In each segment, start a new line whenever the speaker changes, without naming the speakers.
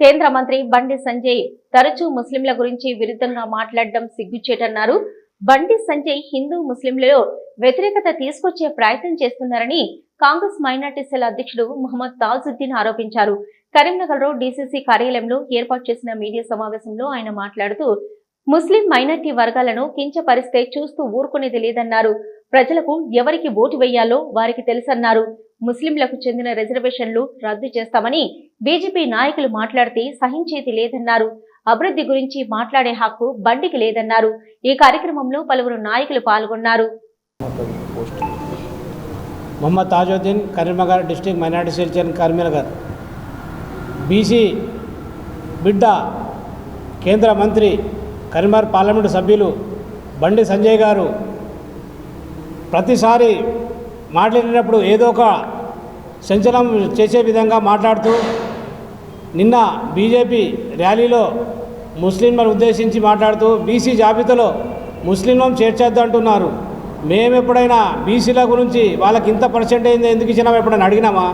కేంద్ర మంత్రి బండి సంజయ్ తరచూ ముస్లింల గురించి విరుద్ధంగా మాట్లాడడం సిగ్గుచేటన్నారు. బండి సంజయ్ హిందూ ముస్లింలలో వ్యతిరేకత తీసుకొచ్చే ప్రయత్నం చేస్తున్నారని కాంగ్రెస్ మైనార్టీ సెల్ అధ్యక్షుడు మహమ్మద్ తాజుద్దీన్ ఆరోపించారు. కరీంనగర్లో డీసీసీ కార్యాలయంలో ఏర్పాటు చేసిన మీడియా సమావేశంలో ఆయన మాట్లాడుతూ ముస్లిం మైనార్టీ వర్గాలను కించపరిస్తే చూస్తూ ఊరుకునేది లేదన్నారు. ప్రజలకు ఎవరికి ఓటు వేయాలో వారికి తెలుసన్నారు. ముస్లింలకు చెందిన రిజర్వేషన్లు రద్దు చేస్తామని బీజేపీ నాయకులు మాట్లాడితే సహించేది లేదన్నారు. అభివృద్ధి గురించి మాట్లాడే హక్కు బండికి లేదన్నారు. ఈ కార్యక్రమంలో పలువురు నాయకులు పాల్గొన్నారు.
Mohammed Tajuddin Karimnagar district minority cell chairman Karimnagar BC బిడ్డ కేంద్ర మంత్రి కరీంనగర్ పార్లమెంటు సభ్యులు బండి సంజయ్ గారు ప్రతిసారి మాట్లాడినప్పుడు ఏదో ఒక సంచలనం చేసే విధంగా మాట్లాడుతూ నిన్న బీజేపీ ర్యాలీలో ముస్లింలను ఉద్దేశించి మాట్లాడుతూ బీసీ జాబితాలో ముస్లింలను చేర్చేద్దంటున్నారు మేము ఎప్పుడైనా బీసీల గురించి వాళ్ళకి ఇంత పర్సెంటేజ్ ఎందుకు ఇచ్చినామో ఎప్పుడైనా అడిగినామా?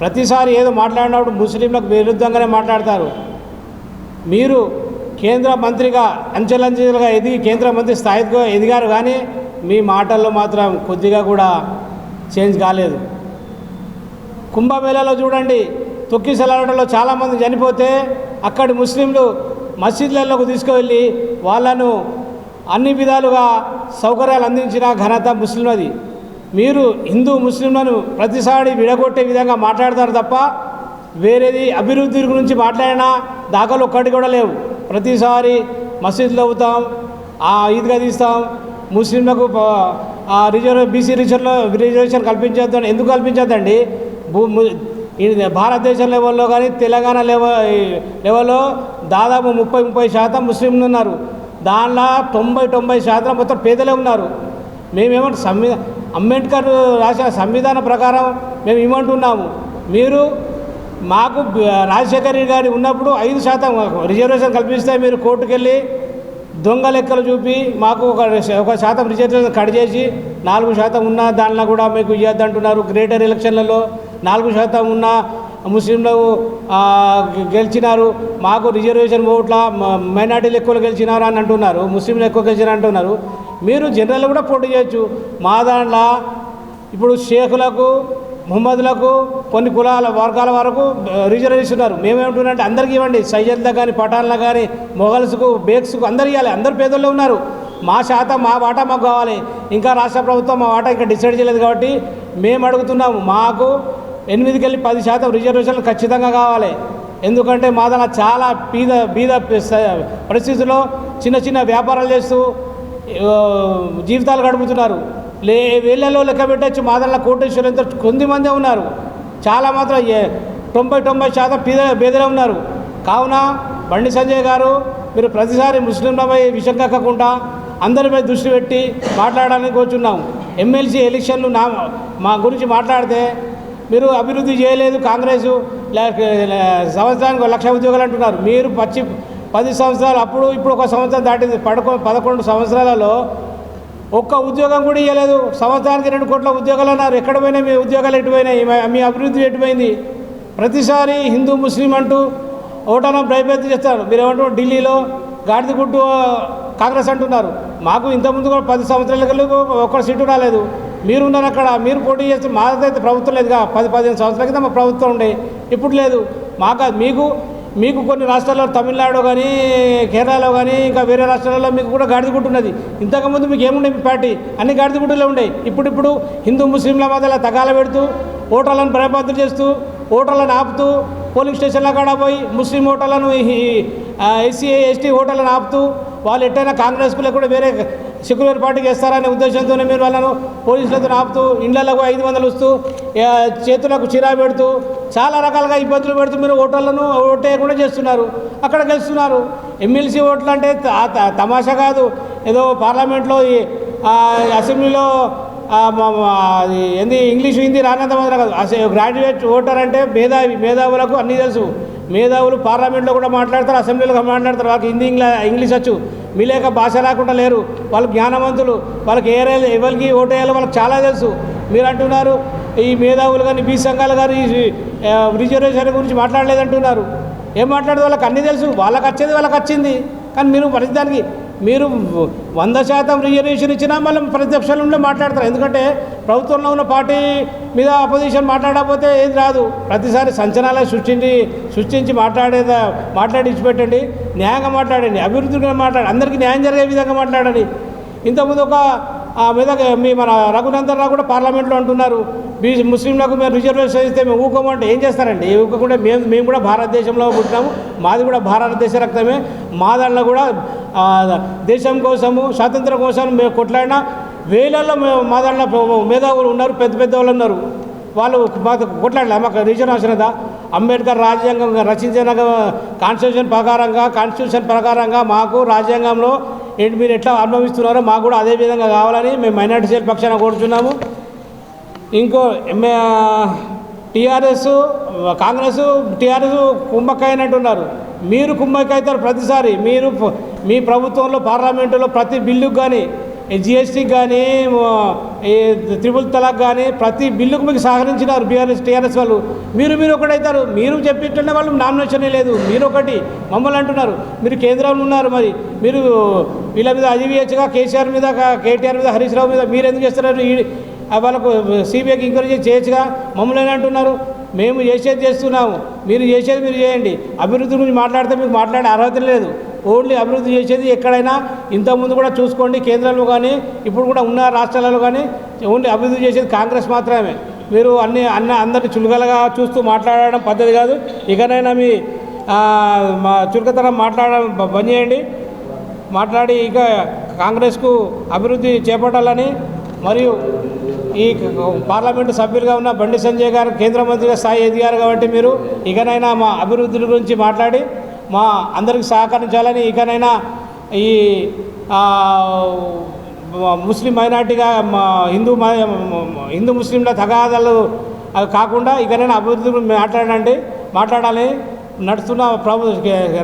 ప్రతిసారి ఏదో మాట్లాడినప్పుడు ముస్లింలకు విరుద్ధంగానే మాట్లాడతారు. మీరు కేంద్ర మంత్రిగా అంచెలంచెలుగా ఎదిగి కేంద్ర మంత్రి స్థాయిగా ఎదిగారు కానీ మీ మాటల్లో మాత్రం కొద్దిగా కూడా చేంజ్ కాలేదు. కుంభమేళాలో చూడండి తొక్కిసలాటలో చాలామంది చనిపోతే అక్కడి ముస్లింలు మసీదులలోకి తీసుకువెళ్ళి వాళ్ళను అన్ని విధాలుగా సౌకర్యాలు అందించిన ఘనత ముస్లింలది. మీరు హిందూ ముస్లింలను ప్రతిసారి విడగొట్టే విధంగా మాట్లాడతారు తప్ప వేరేది అభివృద్ధి గురించి మాట్లాడినా దాఖలు ఒక్కటి కూడా లేవు. ప్రతిసారి మసీదులు అవుతాం ఆ ఈద్గా తీస్తాం ముస్లింలకు రిజర్వ్ బీసీ రిజర్వ్లో రిజర్వేషన్ కల్పించొద్దు ఎందుకు కల్పించొద్దండి? భూ ఇది భారతదేశం లెవెల్లో కానీ తెలంగాణ లెవెల్ లెవెల్లో దాదాపు ముప్పై ముప్పై శాతం ముస్లింలు ఉన్నారు. దానిలో తొంభై తొంభై శాతం మొత్తం పేదలే ఉన్నారు. మేమేమంటే సంవి అంబేద్కర్ రాసిన సంవిధాన ప్రకారం మేము ఇవ్వమంటున్నాము. మీరు మాకు రాజశేఖర్ గారి ఉన్నప్పుడు ఐదు శాతం రిజర్వేషన్ కల్పిస్తే మీరు కోర్టుకు వెళ్ళి దొంగ లెక్కలు చూపి మాకు ఒక ఒక శాతం రిజర్వేషన్ కట్ చేసి నాలుగు శాతం ఉన్న దానిలో కూడా మీకు ఇవ్వద్దంటున్నారు గ్రేటర్ ఎలక్షన్లలో నాలుగు శాతం ఉన్న ముస్లింలు గెలిచినారు. మాకు రిజర్వేషన్ ఓట్ల మైనార్టీలు ఎక్కువ గెలిచినారు అని అంటున్నారు. ముస్లింలు ఎక్కువ గెలిచినారు అంటున్నారు. మీరు జనరల్ కూడా పోటీ చేయొచ్చు. మా దాంట్లో ఇప్పుడు షేకులకు ముహమ్మదులకు కొన్ని కులాల వర్గాల వరకు రిజర్వేషన్ ఉన్నారు. మేమేమంటున్నారంటే అందరికీ ఇవ్వండి. సయ్యద్లకు కానీ పఠాన్లకు కానీ మొఘల్స్కు బేక్స్కు అందరు ఇవ్వాలి. అందరు పేదోళ్ళే ఉన్నారు. మా శాతం మా వాటా మాకు కావాలి. ఇంకా రాష్ట్ర ప్రభుత్వం మా వాటా ఇంకా డిసైడ్ చేయలేదు కాబట్టి మేము అడుగుతున్నాము మాకు ఎనిమిదికి వెళ్ళి పది శాతం రిజర్వేషన్లు ఖచ్చితంగా కావాలి. ఎందుకంటే మాదన చాలా బీద బీద పరిస్థితుల్లో చిన్న చిన్న వ్యాపారాలు చేస్తూ జీవితాలు గడుపుతున్నారు. లే వేళ్ళలో లెక్క పెట్టచ్చు మాదనల కోటేశ్వరంతో కొద్ది మందే ఉన్నారు. చాలా మాత్రం ఏ- తొంభై తొంభై శాతం పీద బీదలే ఉన్నారు. కావున బండి సంజయ్ గారు మీరు ప్రతిసారి ముస్లింలపై విషం కక్కకుండా అందరిపై దృష్టి పెట్టి మాట్లాడడానికి కూర్చున్నాం ఎమ్మెల్సీ ఎలక్షన్లు నా మా గురించి మాట్లాడితే మీరు అభివృద్ధి చేయలేదు కాంగ్రెస్ సంవత్సరానికి ఒక లక్ష ఉద్యోగాలు అంటున్నారు. మీరు పచ్చి పది సంవత్సరాలు అప్పుడు ఇప్పుడు ఒక సంవత్సరం దాటింది. పదకొ పదకొండు సంవత్సరాలలో ఒక్క ఉద్యోగం కూడా ఇవ్వలేదు సంవత్సరానికి రెండు కోట్ల ఉద్యోగాలు అన్నారు. ఎక్కడ పోయినాయి? మీ ఉద్యోగాలు ఎటుపోయినాయి మీ- అభివృద్ధి ఎటుపోయింది ప్రతిసారి హిందూ ముస్లిం అంటూ ఓటాలను ప్రయత్నం చేస్తారు. మీరు ఏమంటారు? ఢిల్లీలో గాడిదగుట్టు కాంగ్రెస్ అంటున్నారు. మాకు ఇంతకుముందు కూడా పది సంవత్సరాలకు ఒక్క సీటు రాలేదు. మీరు ఉన్నారు అక్కడ మీరు పోటీ చేస్తే మాదైతే ప్రభుత్వం లేదుగా. పది పదిహేను సంవత్సరాల క్రితం మా ప్రభుత్వం ఉండే. ఇప్పుడు లేదు. మాకు మీకు మీకు కొన్ని రాష్ట్రాల్లో తమిళనాడు కానీ కేరళలో కానీ ఇంకా వేరే రాష్ట్రాలలో మీకు కూడా గాడిదగుట్టు ఉన్నది. ఇంతకుముందు మీకు ఏముండే మీ పార్టీ? అన్ని గాడిదగుట్టులో ఉండే. ఇప్పుడిప్పుడు హిందూ ముస్లింల మధ్యలో తగాల పెడుతూ ఓటర్లను భయపాత్ర చేస్తూ ఓటర్లను ఆపుతూ పోలింగ్ స్టేషన్ల కాడ పోయి ముస్లిం ఓటర్లను ఎస్సీ ఎస్టీ ఓటర్లను ఆపుతూ వాళ్ళు ఎట్టైనా కాంగ్రెస్కు కూడా వేరే సెక్యులర్ పార్టీకి వేస్తారనే ఉద్దేశంతోనే మీరు వాళ్ళను పోలీసులతో ఆపుతూ ఇండ్లకు ఐదు వందలు వస్తూ చేతులకు చిరా పెడుతూ చాలా రకాలుగా ఇబ్బందులు పెడుతూ మీరు ఓటర్లను ఓటేయకుండా చేస్తున్నారు. అక్కడ గెలుస్తున్నారు. ఎమ్మెల్సీ ఓట్లు అంటే తమాషా కాదు. ఏదో పార్లమెంట్లో అసెంబ్లీలో ఏంది ఇంగ్లీష్ హిందీ రానంత మాత్రం కాదు. అసలు గ్రాడ్యుయేట్ ఓటర్ అంటే మేధావి మేధావులకు అన్నీ తెలుసు. మేధావులు పార్లమెంట్లో కూడా మాట్లాడతారు అసెంబ్లీలో మాట్లాడతారు. వాళ్ళకి హిందీ ఇంగ్లీష్ వచ్చు. మీ లేక భాష రాకుండా లేరు. వాళ్ళు జ్ఞానవంతులు. వాళ్ళకి ఏ ఎవరికి ఓటేయాలో వేయాలో వాళ్ళకి చాలా తెలుసు. మీరు అంటున్నారు ఈ మేధావులు కానీ బీ సంఘాలు కానీ ఈ, రిజర్వేషన్ గురించి మాట్లాడలేదంటున్నారు. ఏం మాట్లాడేది? వాళ్ళకి అన్నీ తెలుసు. వాళ్ళకి వచ్చేది వాళ్ళకి వచ్చింది. కానీ మీరు ప్రతిదానికి మీరు వంద శాతం రిజర్వేషన్ ఇచ్చినా మళ్ళీ ప్రతిపక్షంలో మాట్లాడతారు. ఎందుకంటే ప్రభుత్వంలో ఉన్న పార్టీ మీద అపోజిషన్ మాట్లాడకపోతే ఏది రాదు. ప్రతిసారి సంచలనాలు సృష్టించి సృష్టించి మాట్లాడేదా మాట్లాడి ఇచ్చిపెట్టండి న్యాయంగా మాట్లాడండి. అభివృద్ధిగా మాట్లాడండి. అందరికీ న్యాయం జరిగే విధంగా మాట్లాడండి. ఇంతకుముందు ఒక మీద మీ మన రఘునందన్ రావు కూడా పార్లమెంట్లో అంటున్నారు. బీ ముస్లింలకు మేము రిజర్వేషన్ ఇస్తే మేము ఊకోమంటే ఏం చేస్తారండి? ఊకోకుండా మేము మేము కూడా భారతదేశంలో పుట్టినాము. మాది కూడా భారతదేశ రక్తమే. మా దాంట్లో కూడా దేశం కోసము స్వాతంత్రం కోసం మేము కొట్లాడినా వేలల్లో మేము మా దాంట్లో మేధావులు ఉన్నారు పెద్ద పెద్ద వాళ్ళు ఉన్నారు. వాళ్ళు మాకు కొట్లాడలే మాకు రిజర్వేషన్ అంబేద్కర్ రాజ్యాంగం రచించిన కాన్స్టిట్యూషన్ ప్రకారంగా కాన్స్టిట్యూషన్ ప్రకారంగా మాకు రాజ్యాంగంలో ఏంటి మీరు ఎట్లా అనుభవిస్తున్నారో మాకు కూడా అదే విధంగా కావాలని మేము మైనార్టీ సెల్ పక్షాన కోరుచున్నాము. ఇంకో టీఆర్ఎస్ కాంగ్రెస్ టీఆర్ఎస్ ఉన్నారు మీరు కుమ్మక్కైతారు ప్రతిసారి. మీరు మీ ప్రభుత్వంలో పార్లమెంటులో ప్రతి బిల్లుకు కానీ జిఎస్టీ కానీ ఈ త్రిపుల్ తలాక్ కానీ ప్రతి బిల్లుకు మీకు సహకరించినారు బీఆర్ఎస్ టీఆర్ఎస్ వాళ్ళు. మీరు మీరు ఒకటైతారు. మీరు చెప్పిట్లనే వాళ్ళు నామినేషనే లేదు. మీరు ఒకటి మమ్మల్ని అంటున్నారు. మీరు కేంద్రంలో ఉన్నారు మరి. మీరు వీళ్ళ మీద అజీవీహెచ్గా కేసీఆర్ మీద కేటీఆర్ మీద హరీష్ రావు మీద మీరు ఎందుకు చేస్తున్నారు? ఈ- వాళ్ళకు సిబిఐకి ఎంకరేజ్ చేయొచ్చుగా? మమ్మల్ని అంటున్నారు? మేము చేసేది చేస్తున్నాము. మీరు చేసేది మీరు చేయండి. అభివృద్ధి గురించి మాట్లాడితే మీకు మాట్లాడే అర్హత లేదు. ఓన్లీ అభివృద్ధి చేసేది ఎక్కడైనా. ఇంతకుముందు కూడా చూసుకోండి కేంద్రంలో కానీ ఇప్పుడు కూడా ఉన్న రాష్ట్రాలలో కానీ ఓన్లీ అభివృద్ధి చేసేది కాంగ్రెస్ మాత్రమే. మీరు అన్ని అన్న అందరిని చులకలుగా చూస్తూ మాట్లాడడం పద్ధతి కాదు. ఇకనైనా మీ మా చులకతనం మాట్లాడడం బంద్ చేయండి. మాట్లాడి ఇక కాంగ్రెస్కు అభివృద్ధి చేపట్టాలని మరియు ఈ పార్లమెంటు సభ్యులుగా ఉన్న బండి సంజయ్ గారు కేంద్ర మంత్రిగా స్థాయి ఎదిగారు కాబట్టి మీరు ఇకనైనా మా అభివృద్ధి గురించి మాట్లాడి మా అందరికి సహకరించాలని ఇకనైనా ఈ ముస్లిం మైనార్టీగా మా హిందూ హిందూ ముస్లింల తగాదాలు అవి కాకుండా ఇకనైనా అభివృద్ధి మాట్లాడండి మాట్లాడాలని నడుస్తున్న ప్రభు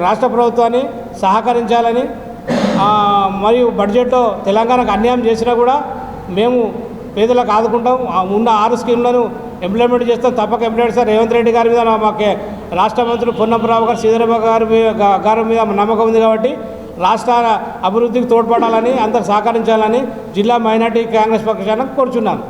రాష్ట్ర ప్రభుత్వాన్ని సహకరించాలని మరియు బడ్జెట్లో తెలంగాణకు అన్యాయం చేసినా కూడా మేము పేదలకు ఆదుకుంటాం. ఉన్న ఆరు స్కీమ్లను ఇంప్లిమెంట్ చేస్తాం. తప్పక ఇంప్లిమెంట్ సార్ రేవంత్ రెడ్డి గారి మీద మాకు రాష్ట్ర మంత్రులు పొన్నప్పరావు గారు శ్రీధరమ్మ గారి గారి మీద నమ్మకం ఉంది కాబట్టి రాష్ట్ర అభివృద్ధికి తోడ్పడాలని అందరు సహకరించాలని జిల్లా మైనార్టీ కాంగ్రెస్ పక్షాన కోరుచున్నాను.